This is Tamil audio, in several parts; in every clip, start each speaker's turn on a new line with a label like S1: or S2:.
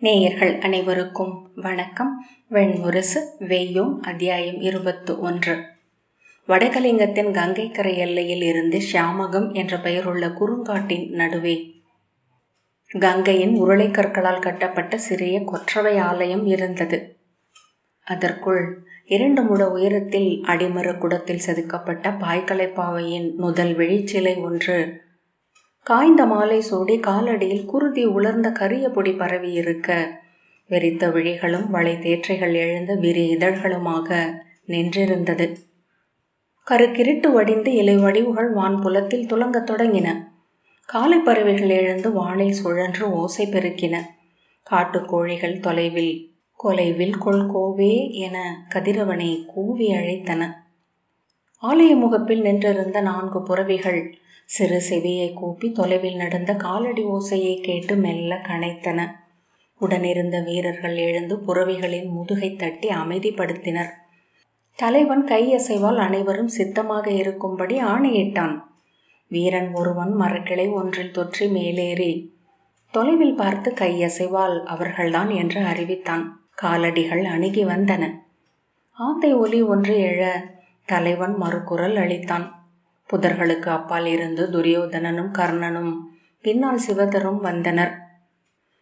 S1: நேயர்கள் அனைவருக்கும் வணக்கம். வெண்முரசு வெய்யோம் அத்தியாயம் இருபத்து ஒன்று. வடகலிங்கத்தின் கங்கைக்கரை எல்லையில் இருந்து ஷியாமகம் என்ற பெயருள்ள குறுங்காட்டின் நடுவே. கங்கையின் உருளை கற்களால் கட்டப்பட்ட சிறிய கொற்றவை ஆலயம் இருந்தது. அதற்குள் இரண்டு முட உயரத்தில் அடிமர குடத்தில் செதுக்கப்பட்ட பாய்கலைப்பாவையின் முதல் வெளிச்சிலை ஒன்று காய்ந்த மாலை சூடி காலடியில் குருதி உலர்ந்த கரிய பொடி பரவி இருக்க. வெறித்த விழிகளும் வளை தேற்றைகள் எழுந்த விரி இதழ்களுமாக நின்றிருந்தது. கருக்கிருட்டு வடிந்து இலை வடிவுகள் வான் புலத்தில் துலங்கத் தொடங்கின. காலை பறவைகள் எழுந்து வானில் சுழன்று ஓசை பெருக்கின. காட்டுக்கோழிகள் தொலைவில் கொலைவில் கொள்கோவே என கதிரவனை கூவி அழைத்தன. ஆலய முகப்பில் நின்றிருந்த நான்கு புறவிகள் சிறு செவியை கூப்பி தொலைவில் நடந்த காலடி ஓசையை கேட்டு மெல்ல கனைத்தன. உடனிருந்த வீரர்கள் எழுந்து புறவிகளின் முதுகை தட்டி அமைதிப்படுத்தினர். தலைவன் கையசைவால் அனைவரும் சித்தமாக இருக்கும்படி ஆணையிட்டான். வீரன் ஒருவன் மரக்கிளை ஒன்றில் தொற்றி மேலேறி தொலைவில் பார்த்து கையசைவால் அவர்கள்தான் என்று அறிவித்தான். காலடிகள் அணுகி வந்தன. ஆந்தை ஒலி ஒன்று எழ தலைவன் மறுகுரல் அளித்தான். புதர்களுக்கு அப்பால் இருந்து துரியோதனனும் கர்ணனும் பின்னால் சிவதரும் வந்தனர்.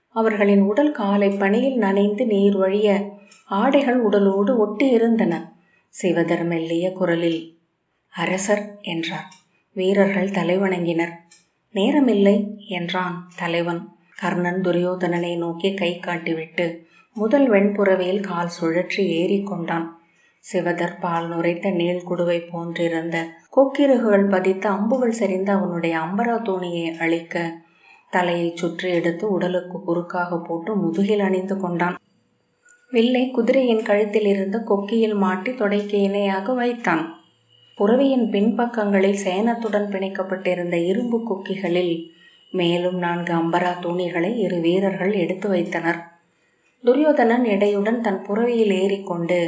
S1: அவர்களின் உடல் காலை பணியில் நனைந்து நீர் வழிய ஆடைகள் உடலோடு ஒட்டி இருந்தன. சிவதர் மெல்லிய குரலில் அரசர் என்றார். வீரர்கள் தலைவணங்கினர். நேரமில்லை என்றான் தலைவன். கர்ணன் துரியோதனனை நோக்கி கை காட்டிவிட்டு முதல் வெண்புறவையில் கால் சுழற்றி ஏறிக்கொண்டான் சிவதர் பால் நுரைத்த நீள்குடுவை போன்றிருந்த கொக்கிறகுகள் பதித்த அம்புகள் சரிந்து அவனுடைய அம்பரா தோணியை அழிக்க தலையை சுற்றி எடுத்து உடலுக்கு குறுக்காக போட்டு முதுகில் அணிந்து கொண்டான். வில்லை குதிரையின் கழுத்தில் இருந்து கொக்கியில் மாட்டி தொடைக்கு இணையாக வைத்தான். புறவியின் பின்பக்கங்களில் சேனத்துடன் பிணைக்கப்பட்டிருந்த இரும்பு கொக்கிகளில் மேலும் நான்கு அம்பரா தூணிகளை இரு வீரர்கள் எடுத்து வைத்தனர். துரியோதனன் எடையுடன் தன் புறவியில் ஏறிக்கொண்டு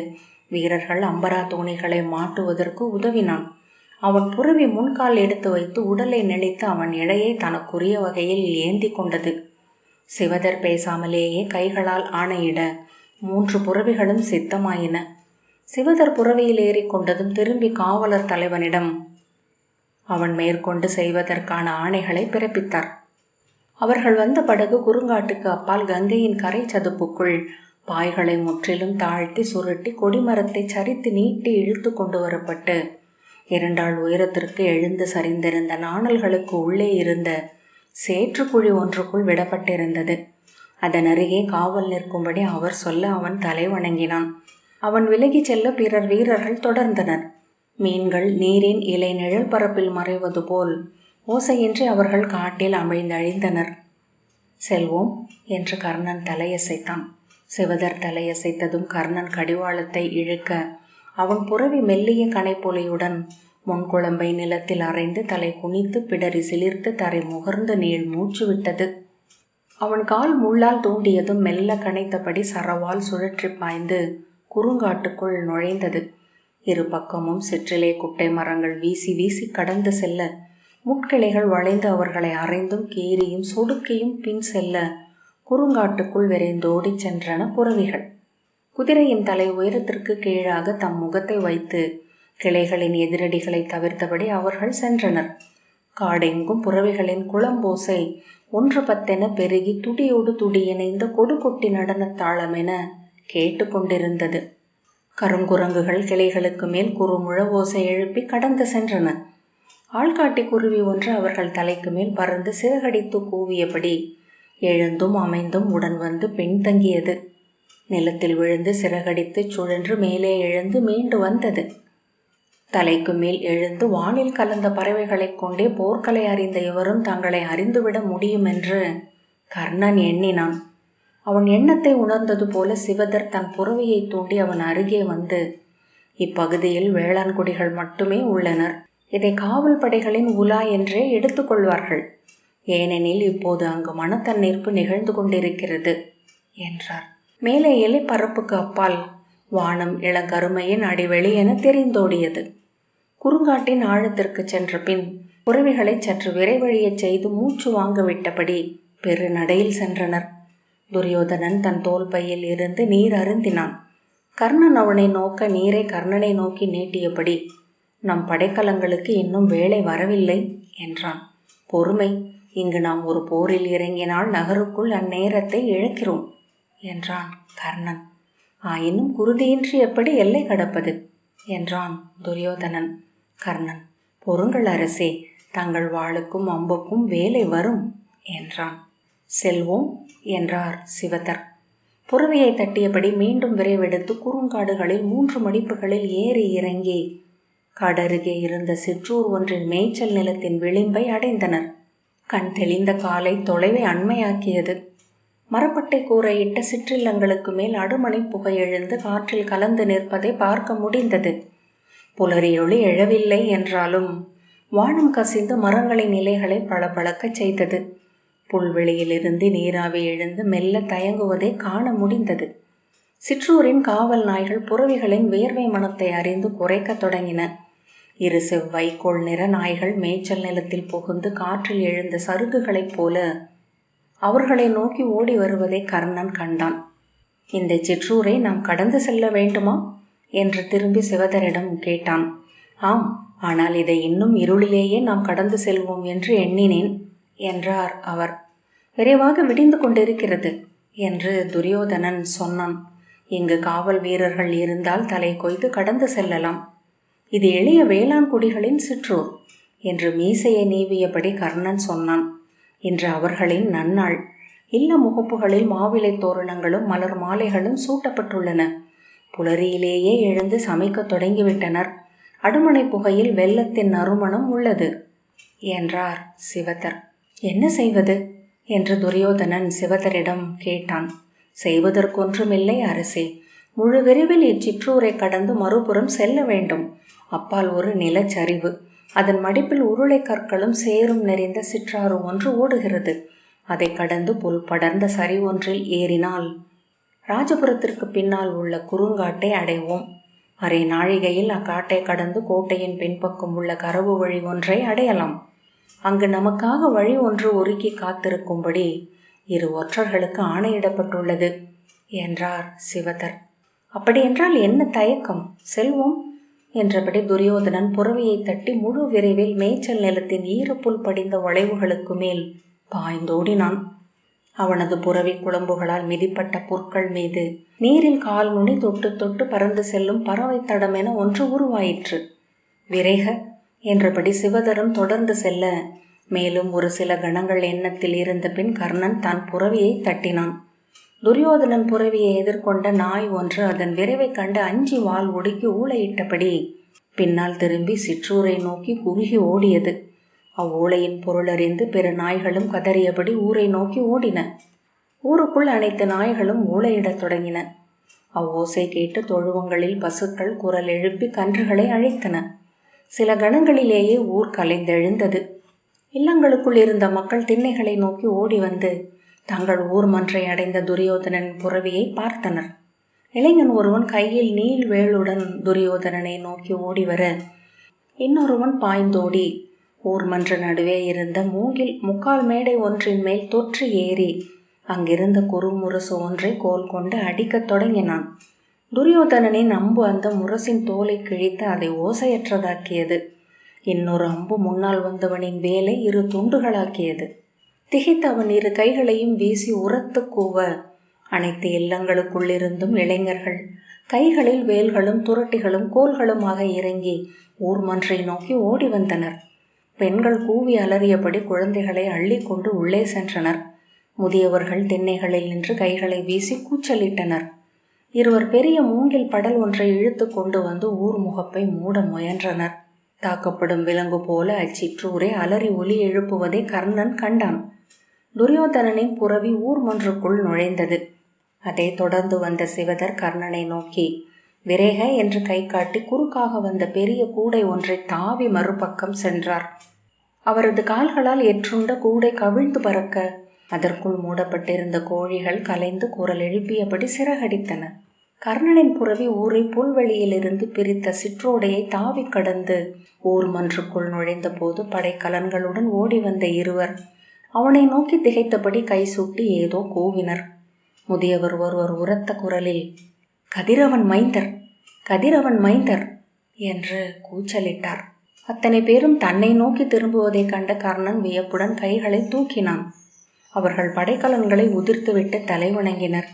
S1: வீரர்கள் அம்பரா தோணிகளை மாட்டுவதற்கு உதவினான். அவன் புறவி முன்கால் எடுத்து வைத்து உடலை நினைத்து அவன் இடையை தனக்குரிய வகையில் ஏந்தி கொண்டது. சிவதர் பேசாமலேயே கைகளால் ஆணையிட மூன்று புறவிகளும் சித்தமாயின. சிவதர் புறவியில் ஏறிக்கொண்டதும் திரும்பி காவலர் தலைவனிடம் அவன் மேற்கொண்டு செய்வதற்கான ஆணைகளை பிறப்பித்தார். அவர்கள் வந்த படகு குறுங்காட்டுக்கு அப்பால் கங்கையின் கரை சதுப்புக்குள் பாய்களை முற்றிலும் தாழ்த்தி சுருட்டி கொடிமரத்தை சரித்து நீட்டி இழுத்து கொண்டு வரப்பட்டு இரண்டாள் உயரத்திற்கு எழுந்து சரிந்திருந்த நாணல்களுக்கு உள்ளே இருந்த சேற்றுக்குழி ஒன்றுக்குள் விடப்பட்டிருந்தது. அதன் அருகே காவல் நிற்கும்படி அவர் சொல்ல அவன் தலை வணங்கினான். அவன் விலகிச் செல்ல பிறர் வீரர்கள் தொடர்ந்தனர். மீன்கள் நீரின் இலை நிழல் பரப்பில் மறைவது போல் ஓசையின்றி அவர்கள் காட்டில் அமைந்தழிந்தனர் செல்வோம் என்று கர்ணன் தலையசைத்தான். சிவதர் தலையசைத்ததும் கர்ணன் கடிவாளத்தை இழுக்க அவன் புறவி மெல்லிய கனைப்பொலியுடன் முன்குழம்பை நிலத்தில் அரைந்து தலை குனித்து பிடரி சிலிர்த்து தரை முகர்ந்து நீள் மூச்சு விட்டது. அவன் கால் முள்ளால் தூண்டியதும் மெல்ல கனைத்தபடி சரவால் சுழற்றி பாய்ந்து குறுங்காட்டுக்குள் நுழைந்தது. இரு பக்கமும் சிற்றிலே குட்டை மரங்கள் வீசி வீசி கடந்து செல்ல முட்கிளைகள் வளைந்து அவர்களை அரைந்தும் கீறியும் சொடுக்கியும் பின் செல்ல குறுங்காட்டுக்குள் விரைந்தோடி சென்றன புறவிகள். குதிரையின் தலை உயரத்திற்கு கீழாக தம் முகத்தை வைத்து கிளைகளின் எதிரடிகளை தவிர்த்தபடி அவர்கள் சென்றனர். காடெங்கும் புறவிகளின் குளம்போசை ஒன்று பத்தென பெருகி துடியோடு துடி இணைந்த கொடுகொட்டி கொட்டி நடனத்தாளமென கேட்டுக்கொண்டிருந்தது கருங்குரங்குகள் கிளைகளுக்கு மேல் குறுமுழ ஓசை எழுப்பி கடந்து சென்றன. ஆள்காட்டி குருவி ஒன்று அவர்கள் தலைக்கு மேல் பறந்து சிறகடித்து கூவியபடி எழுந்தும் அமைந்தும் உடன் வந்து பெண் தங்கியது. நிலத்தில் விழுந்து சிறகடித்து சுழன்று மேலே எழுந்து மீண்டு வந்தது. தலைக்கு மேல் எழுந்து வானில் கலந்த பறவைகளைக் கொண்டே போர்க்களை அறிந்த இவரும் தங்களை அறிந்துவிட முடியும் என்று கர்ணன் எண்ணினான். அவன் எண்ணத்தை உணர்ந்தது போல சிவதர் தன் புறவையை தூண்டி அவன் அருகே வந்து இப்பகுதியில் வேளாண் குடிகள் மட்டுமே உள்ளனர். இதை காவல் படைகளின் உலா என்றே எடுத்துக்கொள்வார்கள் ஏனெனில் இப்போது அங்கு மனத்தன்னிருப்பு நிகழ்ந்து கொண்டிருக்கிறது என்றார். மேலே எலை பரப்புக்கு அப்பால் வானம் இளங்கருமையின் அடிவெளி என தெரிந்தோடியது. குறுங்காட்டின் ஆழத்திற்கு சென்ற பின் உறவிகளை சற்று விரைவழியச் செய்து மூச்சு வாங்க விட்டபடி பெரு நடையில் சென்றனர். துரியோதனன் தன் தோல் பையில் இருந்து நீர் அருந்தினான். கர்ணன் அவனை நோக்க நீரை கர்ணனை நோக்கி நீட்டியபடி நம் படைக்கலங்களுக்கு இன்னும் வேலை வரவில்லை என்றான். பொறுமை இங்கு நாம் ஒரு போரில் இறங்கினால் நகருக்குள் அந்நேரத்தை இழக்கிறோம் என்றான் கர்ணன். ஆயினும் குருதியின்றி எப்படி எல்லை கடப்பது? என்றான் துரியோதனன். கர்ணன் பொருங்கள் அரசே தங்கள் வாளுக்கும் அம்புக்கும் வேலை வரும் என்றான். செல்வோம் என்றார் சிவதர் புறவையை தட்டியபடி மீண்டும் விரைவெடுத்து குறுங்காடுகளில் மூன்று மடிப்புகளில் ஏறி இறங்கி கடருகே இருந்த சிற்றூர் ஒன்றின் மேய்ச்சல் நிலத்தின் விளிம்பை அடைந்தனர். கண் தெளிந்த காலை தொலைவை அண்மையாக்கியது. மரப்பட்டை கூரையிட்ட சிற்றில்லங்களுக்கு மேல் அடுமணி புகை எழுந்து காற்றில் கலந்து நிற்பதை பார்க்க முடிந்தது. புலரியொளி எழவில்லை என்றாலும் வானம் கசிந்து மரங்களின் இலைகளை பளபளக்கச் செய்தது. புல்வெளியிலிருந்து நீராவி எழுந்து மெல்ல தயங்குவதை காண முடிந்தது. சிற்றூரின் காவல் நாய்கள் புறவிகளின் வியர்வை மனத்தை அறிந்து குறைக்கத் தொடங்கின. இரு செவ்வைக்கோள் நிற நாய்கள் மேய்ச்சல் நிலத்தில் புகுந்து காற்றில் எழுந்த சருகுகளைப் போல அவர்களை நோக்கி ஓடி வருவதை கர்ணன் கண்டான். இந்த சிற்றூரை நாம் கடந்து செல்ல வேண்டுமா? என்று திரும்பி சிவதரிடம் கேட்டான். ஆம் ஆனால் இதை இன்னும் இருளிலேயே நாம் கடந்து செல்வோம் என்று எண்ணினேன் என்றார் அவர். விரைவாக விடிந்து கொண்டிருக்கிறது என்று துரியோதனன் சொன்னான். இங்கு காவல் வீரர்கள் இருந்தால் தலை கொய்து கடந்து செல்லலாம். இது எளிய வேளாண் குடிகளின் சிற்றூர் என்று மீசையை நீவியபடி கர்ணன் சொன்னான். இன்று அவர்களின் நன்னாள் இல்ல முகப்புகளில் மாவிலை தோரணங்களும் மலர் மாலைகளும் சூட்டப்பட்டுள்ளன. புலரியிலேயே எழுந்து சமைக்க தொடங்கிவிட்டனர். அடுமனை புகையில் வெள்ளத்தின் நறுமணம் உள்ளது. என்றார் சிவதர் என்ன செய்வது? என்று துரியோதனன் சிவதரிடம் கேட்டான். செய்வதற்கொன்றுமில்லை அரசே. முழு விரைவில் இச்சிற்றூரை கடந்து மறுபுறம் செல்ல வேண்டும். அப்பால் ஒரு நிலச்சரிவு. அதன் மடிப்பில் உருளை கற்களும் சேரும் நிறைந்த சிற்றாறு ஒன்று ஓடுகிறது. அதை கடந்து புல் படர்ந்த சரி ஒன்றில் ஏறினால் ராஜபுரத்திற்கு பின்னால் உள்ள குறுங்காட்டை அடைவோம். அரை நாழிகையில் அக்காட்டை கடந்து கோட்டையின் பின்பக்கம் உள்ள கரவு வழி ஒன்றை அடையலாம். அங்கு நமக்காக வழி ஒன்று ஒருக்கி காத்திருக்கும்படி இரு ஒற்றர்களுக்கு ஆணையிடப்பட்டுள்ளது என்றார் சிவதர். அப்படியென்றால் என்ன தயக்கம்? செல்வோம். என்றபடி துரியோதனன் புறவியை தட்டி முழு விரைவில் மேய்ச்சல் நிலத்தின் ஈரப்புல் படிந்த வளைவுகளுக்கு மேல் பாய்ந்தோடினான். அவனது புறவி குழம்புகளால் மிதிப்பட்ட புற்கள் மீது நீரில் கால் நுனி தொட்டு தொட்டு பறந்து செல்லும் பறவை தடம் என ஒன்று உருவாயிற்று. விரைக என்றபடி சிவதரும் தொடர்ந்து செல்ல. மேலும் ஒரு சில கணங்கள் எண்ணத்தில் இருந்த பின் கர்ணன் தான் புறவியை தட்டினான். துரியோதனன் புறவியை எதிர்கொண்ட நாய் ஒன்று அதன் விரைவை கண்டு அஞ்சி வால் ஒடுக்கி ஊளையிட்டபடி பின்னால் திரும்பி சிற்றூரை நோக்கி குறுகி ஓடியது. அவ்வூளையின் பொருளறிந்து பிற நாய்களும் கதறியபடி ஊரை நோக்கி ஓடின. ஊருக்குள் அனைத்து நாய்களும் ஊளையிடத் தொடங்கின. அவ்வோசை கேட்டு தொழுவங்களில் பசுக்கள் குரல் எழுப்பி கன்றுகளை அழைத்தன. சில கணங்களிலேயே ஊர் கலைந்தெழுந்தது. இல்லங்களுக்குள் இருந்த மக்கள் திண்ணைகளை நோக்கி ஓடி வந்து தங்கள் ஊர் மன்றை அடைந்த துரியோதனன் புறவியை பார்த்தனர். இளைஞன் ஒருவன் கையில் நீள் வேளுடன் துரியோதனனை நோக்கி ஓடி வர இன்னொருவன் பாய்ந்தோடி ஊர் மன்ற நடுவே இருந்த மூங்கில் முக்கால் மேடை ஒன்றின் மேல் தொற்று ஏறி அங்கிருந்த குறுமுரசு ஒன்றை கோல் கொண்டு அடிக்கத் தொடங்கினான். துரியோதனனின் அம்பு அந்த முரசின் தோலை கிழித்து அதை ஓசையற்றதாக்கியது. இன்னொரு அம்பு முன்னால் வந்தவனின் வேலை இரு துண்டுகளாக்கியது. திகைத்த அவன் இரு கைகளையும் வீசி உரத்து கூவ. அனைத்து இல்லங்களுக்குள்ளிருந்தும் இளைஞர்கள் கைகளில் வேல்களும் துரட்டிகளும் கோல்களுமாக இறங்கி ஊர் மன்றை நோக்கி ஓடி வந்தனர். பெண்கள் கூவி அலறியபடி குழந்தைகளை அள்ளிக்கொண்டு உள்ளே சென்றனர். முதியவர்கள் திண்ணைகளில் நின்று கைகளை வீசி கூச்சலிட்டனர். இருவர் பெரிய மூங்கில் படல் ஒன்றை இழுத்து கொண்டு வந்து ஊர் முகப்பை மூட முயன்றனர். தாக்கப்படும் விலங்கு போல அச்சிற்றூரை அலறி ஒலி எழுப்புவதை கர்ணன் கண்டான். துரியோதனனின் புறவி ஊர்மன்றுக்குள் நுழைந்தது. அதை தொடர்ந்து வந்த சிவதர் கர்ணனை நோக்கி விரேக என்று கை காட்டி குறுக்காக வந்த பெரிய கூடை ஒன்றை தாவி மறுபக்கம் சென்றார். அவரது கால்களால் எற்றுண்ட கூடை கவிழ்ந்து பறக்க அதற்குள் மூடப்பட்டிருந்த கோழிகள் கலைந்து குரல் எழுப்பியபடி சிறகடித்தன. கர்ணனின் புறவி ஊரை புல்வெளியிலிருந்து பிரித்த சிற்றோடையை தாவி கடந்து ஊர் மன்றுக்குள் நுழைந்த போது படைக்கலன்களுடன் ஓடி வந்த இருவர் அவனை நோக்கி திகைத்தபடி கை சூட்டி ஏதோ கூவினர். முதியவர் ஒருவர் உரத்த குரலில் கதிரவன் மைந்தர் கதிரவன் மைந்தர் என்று கூச்சலிட்டார். அத்தனை பேரும் தன்னை நோக்கி திரும்புவதைக் கண்ட கர்ணன் வியப்புடன் கைகளை தூக்கினான். அவர்கள் படைக்கலன்களை உதிர்த்துவிட்டு தலைவணங்கினர்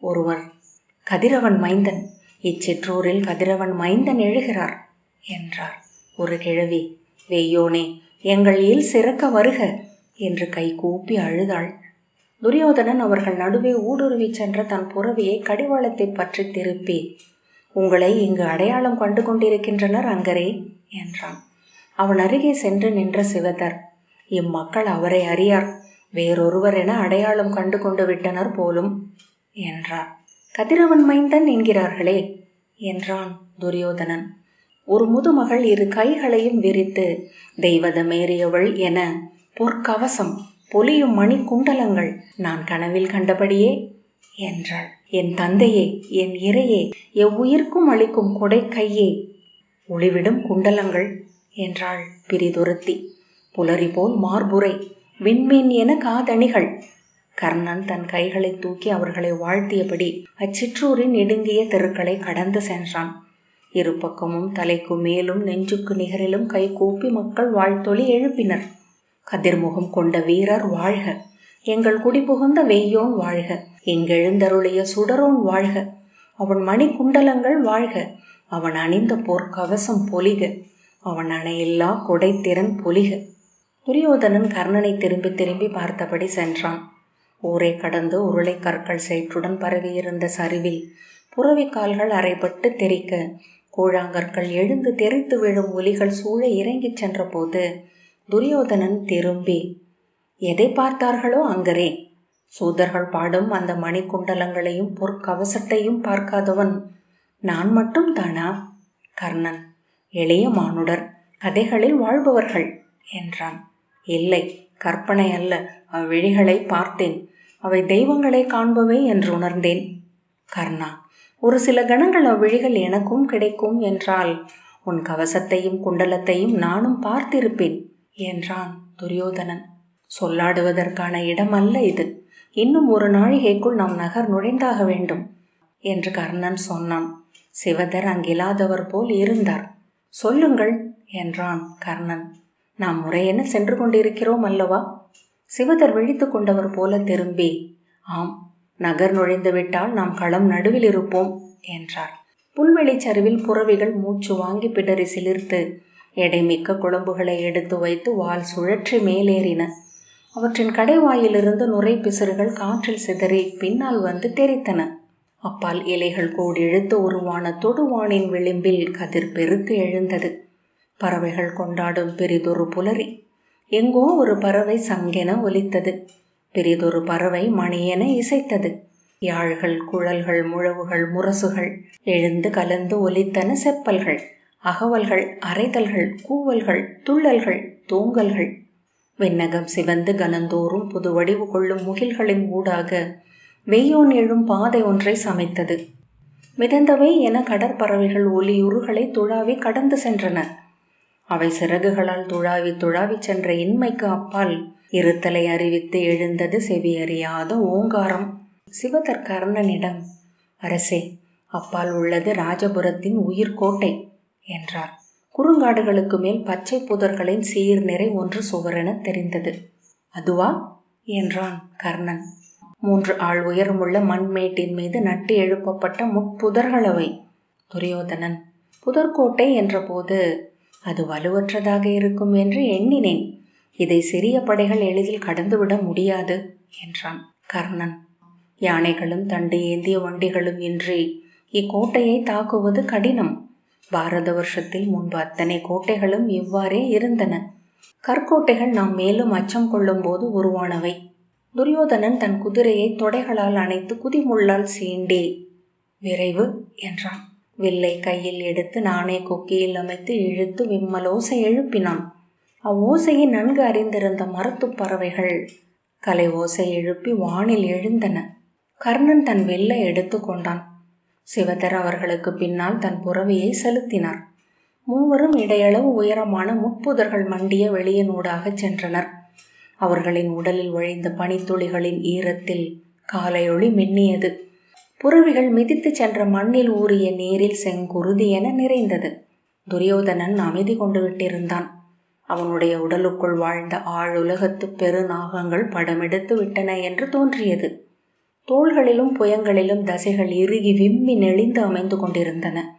S1: ஒருவர் கதிரவன் மைந்தன் இச்சிற்றூரில் கதிரவன் மைந்தன் எழுகிறார் என்றார். ஒரு கிழவி வெய்யோனே எங்கள் இல் சிறக்க வருக என்று கை கூப்பி அழுதாள். துரியோதனன் அவர்கள் நடுவே ஊடுருவி சென்ற தன் புறவியை கடிவாளத்தை பற்றி திருப்பி உங்களை இங்கு அடையாளம் கண்டு கொண்டிருக்கின்றனர் அங்கரே என்றான். அவன் அருகே சென்று நின்ற சிவதர் இம்மக்கள் அவரை அறியார் வேறொருவர் என அடையாளம் கண்டு கொண்டு விட்டனர் போலும் என்றார். கதிரவன் மைந்தன் என்கிறார்களே என்றான் துரியோதனன். ஒரு முதுமகள் இரு கைகளையும் விரித்து தெய்வதமேறியவள் என பொற்கவசம் பொலியும் மணி குண்டலங்கள் நான் கனவில் கண்டபடியே என்றாள். என் தந்தையே என் இறையே எவ்வுயிர்க்கும் அளிக்கும் கொடை கையே ஒளிவிடும் குண்டலங்கள் என்றாள் பிரிதுரத்தி புலரி போல் மார்புரை விண்மீன் என காதணிகள். கர்ணன் தன் கைகளை தூக்கி அவர்களை வாழ்த்தியபடி அச்சிற்றூரின் நெடுங்கிய தெருக்களை கடந்து சென்றான். இரு பக்கமும் தலைக்கு மேலும் நெஞ்சுக்கு நிகரிலும் கை கூப்பி மக்கள் வாழ்த்தொலி எழுப்பினர். கதிர்முகம் கொண்ட வீரர் வாழ்க. எங்கள் குடிபுகுந்த வெய்யோன் வாழ்க. எங்கெழுந்தருளிய சுடரோன் வாழ்க. அவன் மணி குண்டலங்கள் வாழ்க. அவன் அணிந்த போர்க்கவசம் பொலிக. அவன் அணையில்லா கொடைத்திறன் பொலிக. துரியோதனன் கர்ணனை திரும்பி திரும்பி பார்த்தபடி சென்றான். ஊரை கடந்து உருளை கற்கள் சேற்றுடன் பரவியிருந்த சரிவில் புறவி கால்கள் அரைப்பட்டு தெரிக்க கூழாங்கற்கள் எழுந்து தெரித்து விழும் ஒலிகள் சூழ இறங்கிச் சென்றபோது துரியோதனன் திரும்பி எதை பார்த்தார்களோ அங்கரே. சூதர்கள் பாடும் அந்த மணிக்குண்டலங்களையும் பொற்கவசத்தையும் பார்க்காதவன் நான் மட்டும் தானா? கர்ணன் எளிய மானுடர் கதைகளில் வாழ்பவர்கள் என்றான். இல்லை கற்பனை அல்ல அவ்விழிகளை பார்த்தேன். அவை தெய்வங்களை காண்பவை என்று உணர்ந்தேன். கர்ணா ஒரு சில கணங்கள் அவ்விழிகள் எனக்கும் கிடைக்கும் என்றால் உன் கவசத்தையும் குண்டலத்தையும் நானும் பார்த்திருப்பேன். என்றான் துரியோதனன். சொல்லாடுவதற்கான இடம் அல்ல இது. இன்னும் ஒரு நாழிகைக்குள் நாம் நகர் நுழைந்தாக வேண்டும் என்று கர்ணன் சொன்னான். சிவதர் அங்கில்லாதவர் போல் இருந்தார். சொல்லுங்கள் என்றான் கர்ணன். நாம் முறையென சென்று கொண்டிருக்கிறோம் அல்லவா? சிவதர் விழித்து கொண்டவர் போல திரும்பி ஆம் நகர் நுழைந்து விட்டால் நாம் களம் நடுவில் இருப்போம் என்றார். புல்வெளிச் சரிவில் புறவிகள் மூச்சு வாங்கி பிடரி சிலிர்த்து எடைமிக்க குழம்புகளை எடுத்து வைத்து வால் சுழற்றி மேலேறின. அவற்றின் கடைவாயிலிருந்து நுரை பிசுறுகள் காற்றில் சிதறி பின்னால் வந்து தெரித்தன. அப்பால் இலைகள் கூடி இழுத்து உருவான தொடுவானின் விளிம்பில் கதிர் பெருக்கு எழுந்தது. பறவைகள் கொண்டாடும் பெரிதொரு புலரி. எங்கோ ஒரு பறவை சங்கென ஒலித்தது. பெரிதொரு பறவை மணியென இசைத்தது. யாழ்கள் குழல்கள் முழவுகள் முரசுகள் எழுந்து கலந்து ஒலித்தன செப்பல்கள். அகவல்கள் அரைதல்கள் கூவல்கள் துள்ளல்கள் தூங்கல்கள். விண்ணகம் சிவந்து கனந்தோறும் புது வடிவு கொள்ளும் முகில்களின் ஊடாக வெய்யோன் எழும் பாதை ஒன்றை சமைத்தது. மிதந்தவை என கடற்பறவைகள் ஒலியுறுகளை துழாவி கடந்து சென்றன. அவை சிறகுகளால் துழாவி துழாவி சென்ற இன்மைக்கு அப்பால் இருத்தலை அறிவித்து எழுந்தது செவியறியாத ஓங்காரம். சிவதற்கர்ணனிடம் அரசே அப்பால் உள்ளது ராஜபுரத்தின் உயிர்கோட்டை என்றார். குறுங்காடுகளுக்கு மேல் பச்சை புதர்களின் சீர் நிறை ஒன்று சுவரென தெரிந்தது. அதுவா? என்றான் கர்ணன். மூன்று ஆள் உயரமுள்ள மண்மேட்டின் மீது நட்டு எழுப்பப்பட்ட முட்புதர்களவை. துரியோதனன் புதர்கோட்டை என்றபோது அது வலுவற்றதாக இருக்கும் என்று எண்ணினேன். இதை சிறிய படைகள் எளிதில் கடந்துவிட முடியாது என்றான் கர்ணன். யானைகளும் தண்டு ஏந்திய வண்டிகளும் இன்றி இக்கோட்டையை தாக்குவது கடினம். பாரத வருஷத்தில் முன்பு அத்தனை கோட்டைகளும் இவ்வாறே இருந்தன. கற்கோட்டைகள் நாம் மேலும் அச்சம் கொள்ளும் போது உருவானவை. துரியோதனன் தன் குதிரையை தொடைகளால் அணைத்து குதிமுள்ளால் சீண்டே விரைவு என்றான். வில்லை கையில் எடுத்து நானே கொக்கியில் அமைத்து இழுத்து விம்மல் ஓசை எழுப்பினான். அவ்வோசையை நன்கு அறிந்திருந்த மரத்துப் பறவைகள் கலை ஓசை எழுப்பி வானில் எழுந்தன. கர்ணன் தன் வெல்லை எடுத்து கொண்டான். சிவதர் அவர்களுக்கு பின்னால் தன் புறவியை செலுத்தினார். மூவரும் இடையளவு உயரமான முட்புதர்கள் மண்டிய வெளியனூடாக சென்றனர். அவர்களின் உடலில் வழிந்த பனித்துளிகளின் ஈரத்தில் காலையொளி மின்னியது. புறவிகள் மிதித்து சென்ற மண்ணில் ஊறிய நீரில் செங்குருதி என நிறைந்தது. துரியோதனன் அமைதி கொண்டு விட்டிருந்தான். அவனுடைய உடலுக்குள் வாழ்ந்த ஆளுலகத்து பெருநாகங்கள் படமெடுத்து விட்டன என்று தோன்றியது. தோள்களிலும் புயங்களிலும் தசைகள் இறுகி விம்மி நெளிந்து அமைந்து கொண்டிருந்தன.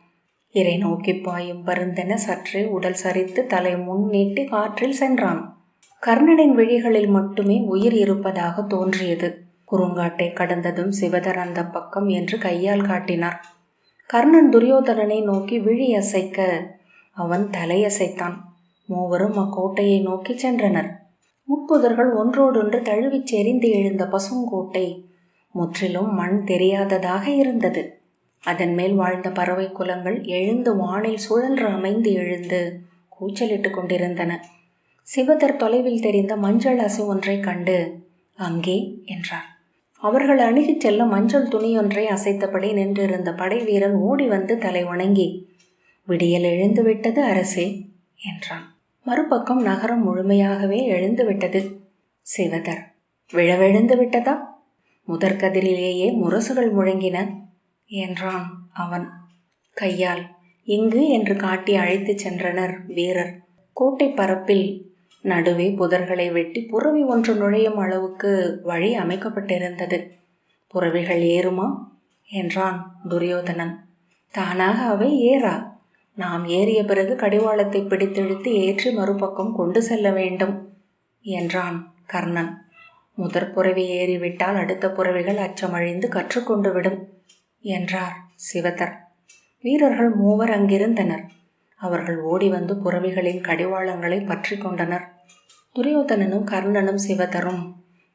S1: இறை நோக்கி பாயும் பருந்தென சற்றே உடல் சரித்து தலை முன் நீட்டி காற்றில் சென்றான். கர்ணனின் விழிகளில் மட்டுமே உயிர் இருப்பதாக தோன்றியது. குறுங்காட்டை கடந்ததும் சிவதர் அந்த பக்கம் என்று கையால் காட்டினார். கர்ணன் துரியோதனனை நோக்கி விழி அசைக்க அவன் தலையசைத்தான் மூவரும் அக்கோட்டையை நோக்கி சென்றனர். முப்புதர்கள் ஒன்றோடொன்று தழுவிச் செறிந்து எழுந்த பசுங்கோட்டை முற்றிலும் மண் தெரியாததாக இருந்தது. அதன் மேல் வாழ்ந்த பறவை குலங்கள் எழுந்து வானில் சுழன்று அமைந்து எழுந்து கூச்சலிட்டு கொண்டிருந்தன. சிவதர் தொலைவில் தெரிந்த மஞ்சள் அசு ஒன்றை கண்டு அங்கே என்றார். அவர்கள் அணுகிச் செல்ல மஞ்சள் துணியொன்றை அசைத்தபடி நின்றிருந்த படை வீரன் ஓடி வந்து தலை வணங்கி விடியல் எழுந்து விட்டது அரசே என்றான். மறுபக்கம் நகரம் முழுமையாகவே எழுந்து விட்டது. சிவதர் விழவெழுந்து விட்டதா? முதற்கதிரிலேயே முரசுகள் முழங்கின என்றான் அவன். கையால் இங்கு என்று காட்டி அழைத்துச் சென்றனர் வீரர். கோட்டை பரப்பில் நடுவே புதர்களை வெட்டி புறவி ஒன்று நுழையும் அளவுக்கு வழி அமைக்கப்பட்டிருந்தது. புறவிகள் ஏறுமா? என்றான் துரியோதனன். தானாக அவை ஏறா. நாம் ஏறிய பிறகு கடிவாளத்தை பிடித்தெழுத்து ஏற்றி மறுபக்கம் கொண்டு செல்ல வேண்டும் என்றான் கர்ணன். முதற் புறவி ஏறிவிட்டால் அடுத்த புறவிகள் அச்சமழிந்து கற்றுக்கொண்டு விடும் என்றார் சிவதர் வீரர்கள் மூவர் அங்கிருந்தனர். அவர்கள் ஓடி வந்து புறவிகளின் கடிவாளங்களை பற்றி கொண்டனர். துரியோதனனும் கர்ணனும் சிவதரும்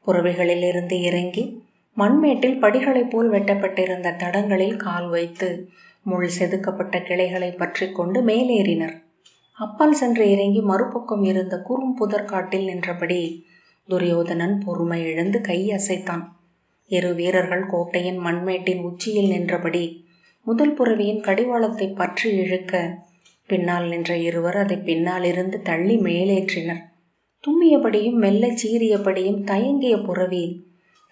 S1: புறவிகளில் இருந்து இறங்கி மண்மேட்டில் படிகளைப் போல் வெட்டப்பட்டிருந்த தடங்களில் கால் வைத்து முள் செதுக்கப்பட்ட கிளைகளை பற்றி கொண்டு மேலேறினர். அப்பால் சென்று இறங்கி மறுபக்கம் இருந்த குறும்புதர் காட்டில் நின்றபடி துரியோதனன் பொறுமை இழந்து கை அசைத்தான். இரு வீரர்கள் கோட்டையின் மண்மேட்டின் உச்சியில் நின்றபடி முதல் புறவியின் கடிவாளத்தை பற்றி இழுக்க பின்னால் நின்ற இருவர் அதை பின்னால் இருந்து தள்ளி மேலேற்றினர். தும்மியபடியும் மெல்ல சீறியபடியும் தயங்கிய புறவி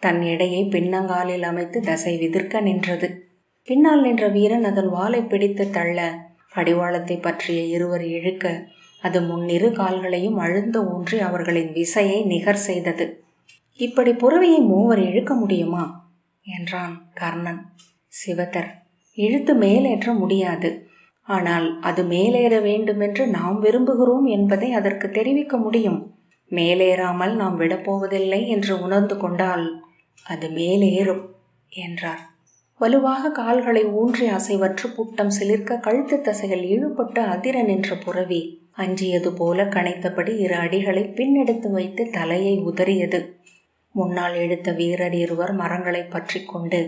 S1: தன் எடையை பின்னங்காலில் அமைத்து தசை விதிர்க்க நின்றது. பின்னால் நின்ற வீரன் அதன் வாளை பிடித்து தள்ள கடிவாளத்தை பற்றிய இருவர் இழுக்க அது முன்னிரு கால்களையும் அழுந்து ஊன்றி அவர்களின் விசையை நிகர் செய்தது. இப்படி புறவியை மூவர் இழுக்க முடியுமா? என்றான் கர்ணன். சிவதர் இழுத்து மேலேற்ற முடியாது. ஆனால் அது மேலேற வேண்டுமென்று நாம் விரும்புகிறோம் என்பதை அதற்கு தெரிவிக்க முடியும். மேலேறாமல் நாம் விடப்போவதில்லை என்று உணர்ந்து கொண்டால் அது மேலேறும் என்றார். வலுவாக கால்களை ஊன்றி அசைவற்று புட்டம் சிலிர்க்க கழுத்து தசைகள் இழுபட்டு அதிர நின்ற புறவி அஞ்சியது போல கனைத்தபடி இரு அடிகளை பின்னெடுத்து வைத்து தலையை உதறியது. முன்னால் எடுத்த வீரர் இருவர் மரங்களை பற்றி கொண்டு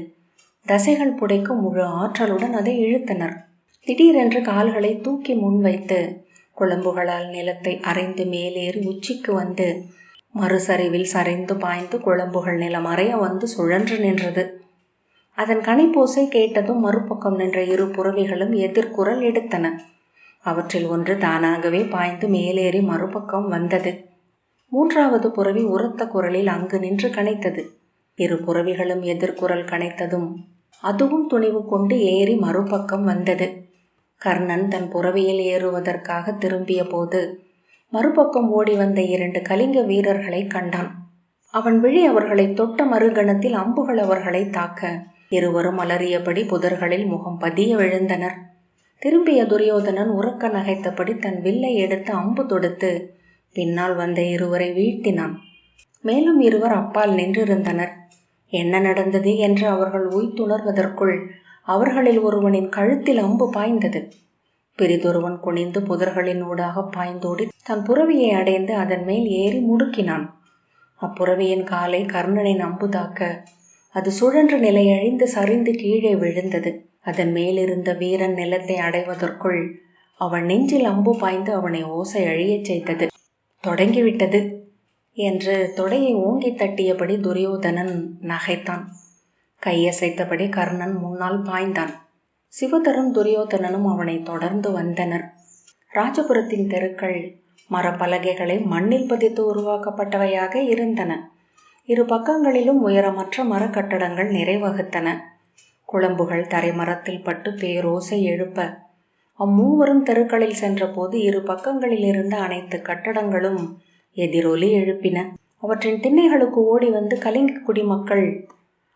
S1: தசைகள் புடைக்கும் முழு ஆற்றலுடன் அதை இழுத்தனர். திடீரென்று கால்களை தூக்கி முன்வைத்து குழம்புகளால் நிலத்தை அரைந்து மேலேறி உச்சிக்கு வந்து மறுசரிவில் சரிந்து பாய்ந்து குழம்புகள் நிலம் அறைய வந்து சுழன்று நின்றது. அதன் கனைப்பூசை கேட்டதும் மறுபக்கம் நின்ற இரு புறவிகளும் எதிர்குரல் எடுத்தன. அவற்றில் ஒன்று தானாகவே பாய்ந்து மேலேறி மறுபக்கம் வந்தது. மூன்றாவது புறவி உரத்த குரலில் அங்கு நின்று கனைத்தது. இரு புறவிகளும் எதிர்குரல் கனைத்ததும் அதுவும் துணிவு கொண்டு ஏறி மறுபக்கம் வந்தது. கர்ணன் தன் புறவியில் ஏறுவதற்காக திரும்பிய போது மறுபக்கம் ஓடி வந்த இரண்டு கலிங்க வீரர்களை கண்டான். அவன் விழி அவர்களை தொட்ட மறுகணத்தில் அம்புகள் அவர்களை தாக்க இருவரும் அலறியபடி புதர்களில் முகம் பதிய விழுந்தனர். திரும்பிய துரியோதனன் உறக்க நகைத்தபடி தன் வில்லை எடுத்து அம்பு தொடுத்து பின்னால் வந்த இருவரை வீழ்த்தினான். மேலும் இருவர் அப்பால் நின்றிருந்தனர். என்ன நடந்தது என்று அவர்கள் உய்த்துணர்வதற்குள் அவர்களில் ஒருவனின் கழுத்தில் அம்பு பாய்ந்தது. பிரிதொருவன் குனிந்து புதர்களின் ஊடாக பாய்ந்தோடி தன் புறவியை அடைந்து அதன் மேல் ஏறி முடுக்கினான். அப்புறவியின் காலை கர்ணனின் அம்பு தாக்க அது சுழன்று நிலையழிந்து சரிந்து கீழே விழுந்தது. அதன் மேலிருந்த வீரன் நிலத்தை அடைவதற்குள் அவன் நெஞ்சில் அம்பு பாய்ந்து அவனை ஓசை அழியச் செய்தது. தொடங்கிவிட்டது என்று தொடையை ஓங்கி தட்டியபடி துரியோதனன் நகைத்தான். கையசைத்தபடி கர்ணன் முன்னால் பாய்ந்தான். சிவதரும் துரியோதனனும் அவனை தொடர்ந்து வந்தனர். ராஜபுரத்தின் தெருக்கள் மரப்பலகைகளை மண்ணில் பதித்து உருவாக்கப்பட்டவையாக இருந்தன. இரு பக்கங்களிலும் உயரமற்ற மரக்கட்டடங்கள் நிறைவகுத்தன. குழம்புகள் தரைமரத்தில் பட்டு பேரோசை எழுப்ப. அம்மூவரும் தெருக்களில் சென்றபோது இரு பக்கங்களில் இருந்த அனைத்து கட்டடங்களும் எதிரொலி எழுப்பின. அவற்றின் திண்ணைகளுக்கு ஓடி வந்து கலிங்க குடிமக்கள்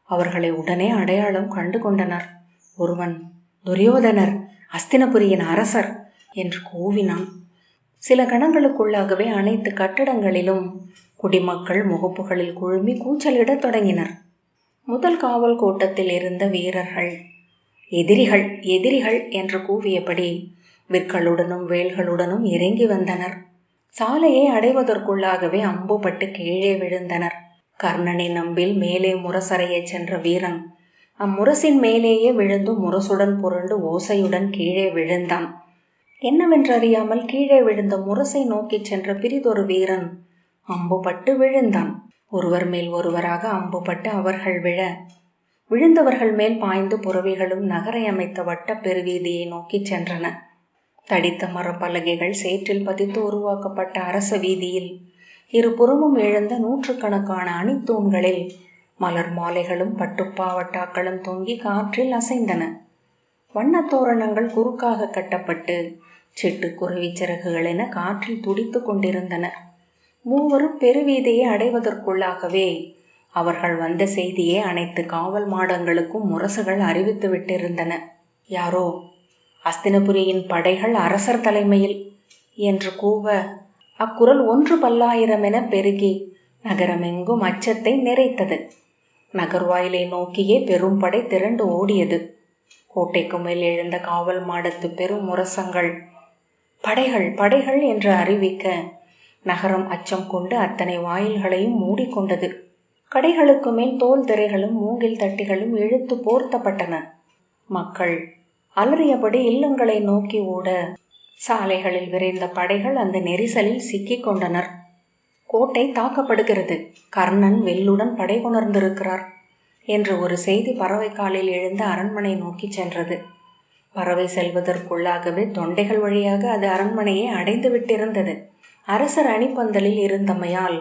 S1: அவர்களை உடனே அடையாளம் கண்டு கொண்டனர். ஒருவன் துரியோதனர் அஸ்தினபுரியின் அரசர் என்று கூவினான். சில கணங்களுக்குள்ளாகவே அனைத்து கட்டடங்களிலும் குடிமக்கள் முகப்புகளில் குழுமி கூச்சலிடத் தொடங்கினர். முதல் காவல் கோட்டத்தில் இருந்த வீரர்கள். எதிரிகள் எதிரிகள் என்று கூவியபடி விற்களுடனும் வேல்களுடனும் இறங்கி வந்தனர். சாலையை அடைவதற்குள்ளாகவே அம்புபட்டு கீழே விழுந்தனர். கர்ணனின் நம்பில் மேலே முரசறையைச் சென்ற வீரன் அம்முரசின் மேலேயே விழுந்து முரசுடன் புரண்டு ஓசையுடன் கீழே விழுந்தான். என்னவென்றறியாமல் கீழே விழுந்த முரசை நோக்கிச் சென்ற பிரிதொரு வீரன் அம்புபட்டு விழுந்தான். ஒருவர் மேல் ஒருவராக அம்புபட்டு அவர்கள் விழ விழுந்தவர்கள் மேல் பாய்ந்து புறவிகளும் நகரை அமைத்த வட்ட பெருவீதியை நோக்கிச் சென்றன. தடித்த மரப்பலகைகள் சேற்றில் பதித்து உருவாக்கப்பட்ட அரச வீதியில் இருபுறமும் எழுந்த நூற்றுக்கணக்கான அணித்தூண்களில் மலர் மாலைகளும் பட்டுப்பாவட்டாக்களும் தொங்கி காற்றில் அசைந்தன. வண்ணத் தோரணங்கள் குறுக்காக கட்டப்பட்டு சிட்டுக்குருவி சிறகுகள் என காற்றில் துடித்து கொண்டிருந்தன. மூவரும் பெருவீதியை அடைவதற்குள்ளாகவே அவர்கள் வந்த செய்தியை அனைத்து காவல் மாடங்களுக்கும் முரசுகள் அறிவித்து விட்டிருந்தன. யாரோ அஸ்தினபுரியின் படைகள் அரசர் தலைமையில் என்று கூவ அக்குரல் ஒன்று பல்லாயிரம் என பெருகி நகரமெங்கும் அச்சத்தை நிறைத்தது. நகர்வாயிலை நோக்கியே பெரும் படை திரண்டு ஓடியது. கோட்டைக்கு மேல் எழுந்த காவல் மாடத்து பெரும் முரசங்கள் படைகள் படைகள் என்று அறிவிக்க நகரம் அச்சம் கொண்டு அத்தனை வாயில்களையும் மூடிக்கொண்டது. கடைகளுக்கு மேல் தோல் திரைகளும் மூங்கில் தட்டிகளும் இழுத்து போர்த்தப்பட்டன. மக்கள் அலறியபடி இல்லங்களை நோக்கி ஓட சாலைகளில் விரைந்த படைகள் அந்த நெரிசலில் சிக்கிக் கொண்டனர். கோட்டை தாக்கப்படுகிறது. கர்ணன் வெல்லுடன் படை கொணர்ந்திருக்கிறார் என்று ஒரு செய்தி பறவை காலில் எழுந்த அரண்மனை நோக்கி சென்றது. பறவை செல்வதற்குள்ளாகவே தொண்டைகள் வழியாக அது அரண்மனையை அடைந்து விட்டிருந்தது அரசர் அணிப்பந்தலில் இருந்தமையால்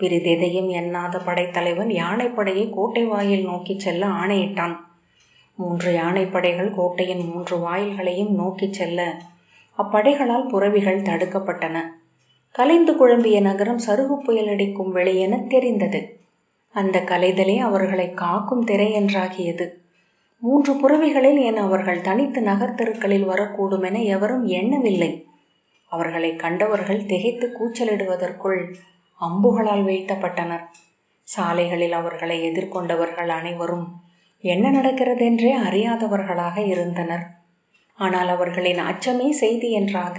S1: பிறிதெதையும் எண்ணாத படைத்தலைவன் யானைப்படையை கோட்டை வாயில் நோக்கிச் செல்ல ஆணையிட்டான். மூன்று யானைப்படைகள் கோட்டையின் மூன்று வாயில்களையும் நோக்கிச் செல்ல அப்படைகளால் புறவிகள் தடுக்கப்பட்டன. கலைந்து குழம்பிய நகரம் சருகு புயல் அடிக்கும் வெளியென தெரிந்தது. அந்த கலைதலே அவர்களை காக்கும் திரை என்றாகியது. மூன்று புறவிகளில் என அவர்கள் தனித்து நகர்த்தெருக்களில் வரக்கூடும் என எவரும் எண்ணவில்லை. அவர்களை கண்டவர்கள் திகைத்து கூச்சலிடுவதற்குள் அம்புகளால் வீழ்த்தப்பட்டனர். சாலைகளில் அவர்களை எதிர்கொண்டவர்கள் அனைவரும் என்ன நடக்கிறதென்றே அறியாதவர்களாக இருந்தனர். ஆனால் அவர்களின் அச்சமே செய்தி என்றாக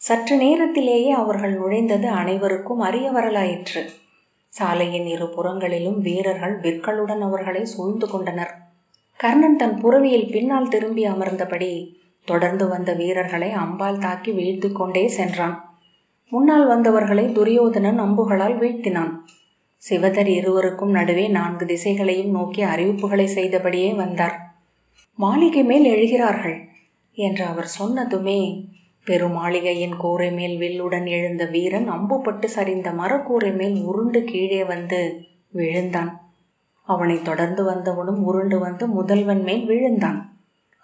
S1: சற்று நேரத்திலேயே அவர்கள் நுழைந்தது அனைவருக்கும் அறிய வரலாயிற்று சாலையின் இரு புறங்களிலும் வீரர்கள் விற்களுடன் அவர்களை சூழ்ந்து கொண்டனர். கர்ணன் தன் புறவியில் பின்னால் திரும்பி அமர்ந்தபடி தொடர்ந்து வந்த வீரர்களை அம்பால் தாக்கி வீழ்த்து கொண்டே சென்றான். முன்னால் வந்தவர்களை துரியோதனன் அம்புகளால் வீழ்த்தினான். சிவதர் இருவருக்கும் நடுவே நான்கு திசைகளையும் நோக்கி அறிவிப்புகளை செய்தபடியே வந்தார். மாளிகை மேல் எழுகிறார்கள் என்று அவர் சொன்னதுமே பெருமாளிகையின் கூரை மேல் வில்லுடன் எழுந்த வீரன் அம்புப்பட்டு சரிந்த மரக்கூரை மேல் உருண்டு கீழே வந்து விழுந்தான். அவனை தொடர்ந்து வந்தவனும் உருண்டு வந்து முதல்வன் மேல் விழுந்தான்.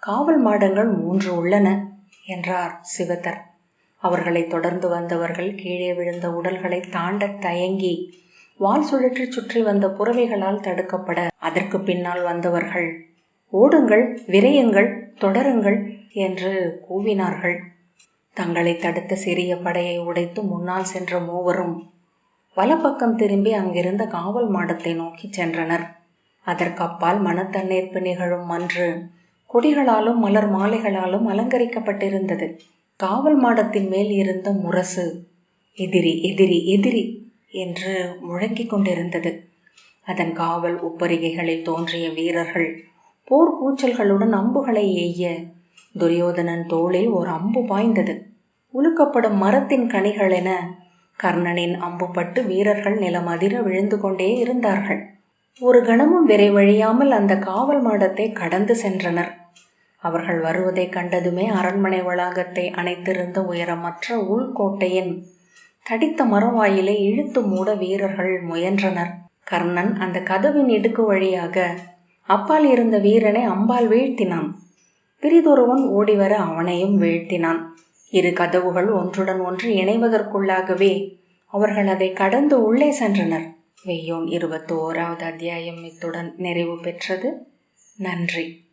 S1: காவல் மாடங்கள் மூன்று உள்ளன என்றார் சிவதர் அவர்களை தொடர்ந்து வந்தவர்கள் கீழே விழுந்த உடல்களை தாண்ட தயங்கி வால் சுழற்றி சுற்றி வந்த புறவைகளால் தடுக்கப்பட அதற்கு பின்னால் வந்தவர்கள் ஓடுங்கள் விரையுங்கள் தொடருங்கள் என்று கூவினார்கள். தங்களை தடுத்த சிறிய படையை உடைத்து முன்னால் சென்ற மூவரும் வலப்பக்கம் திரும்பி அங்கிருந்த காவல் மாடத்தை நோக்கி சென்றனர். அதற்கப்பால் மனத்தன்னேற்பு நிகழும் அன்று கொடிகளாலும் மலர் மாலைகளாலும் அலங்கரிக்கப்பட்டிருந்தது. காவல் மாடத்தின் மேல் இருந்த முரசு எதிரி எதிரி எதிரி என்று முழங்கிக் கொண்டிருந்தது. அதன் காவல் உப்பரிகைகளில் தோன்றிய வீரர்கள் போர் கூச்சல்களுடன் அம்புகளை எய்ய துரியோதனன் தோளில் ஒரு அம்பு பாய்ந்தது. உலுக்கப்படும் மரத்தின் கனிகள் என கர்ணனின் அம்புப்பட்டு வீரர்கள் நிலமதிர விழுந்து கொண்டே இருந்தார்கள். ஒரு கணமும் விரைவழியாமல் அந்த காவல் மாடத்தை கடந்து சென்றனர். அவர்கள் வருவதைக் கண்டதுமே அரண்மனை வளாகத்தை அணைத்திருந்த உயரமற்ற உள்கோட்டையின் தடித்த மரவாயிலை இழுத்து மூட வீரர்கள் முயன்றனர். கர்ணன் அந்த கதவின் இடுக்கு வழியாக அப்பால் இருந்த வீரனை அம்பால் வீழ்த்தினான். பிரிதொருவன் ஓடிவர அவனையும் வீழ்த்தினான். இரு கதவுகள் ஒன்றுடன் ஒன்று இணைவதற்குள்ளாகவே அவர்கள் அதை கடந்து உள்ளே சென்றனர். வெய்யோன் இருபத்தி ஓராவது அத்தியாயம் இத்துடன் நிறைவு பெற்றது. நன்றி.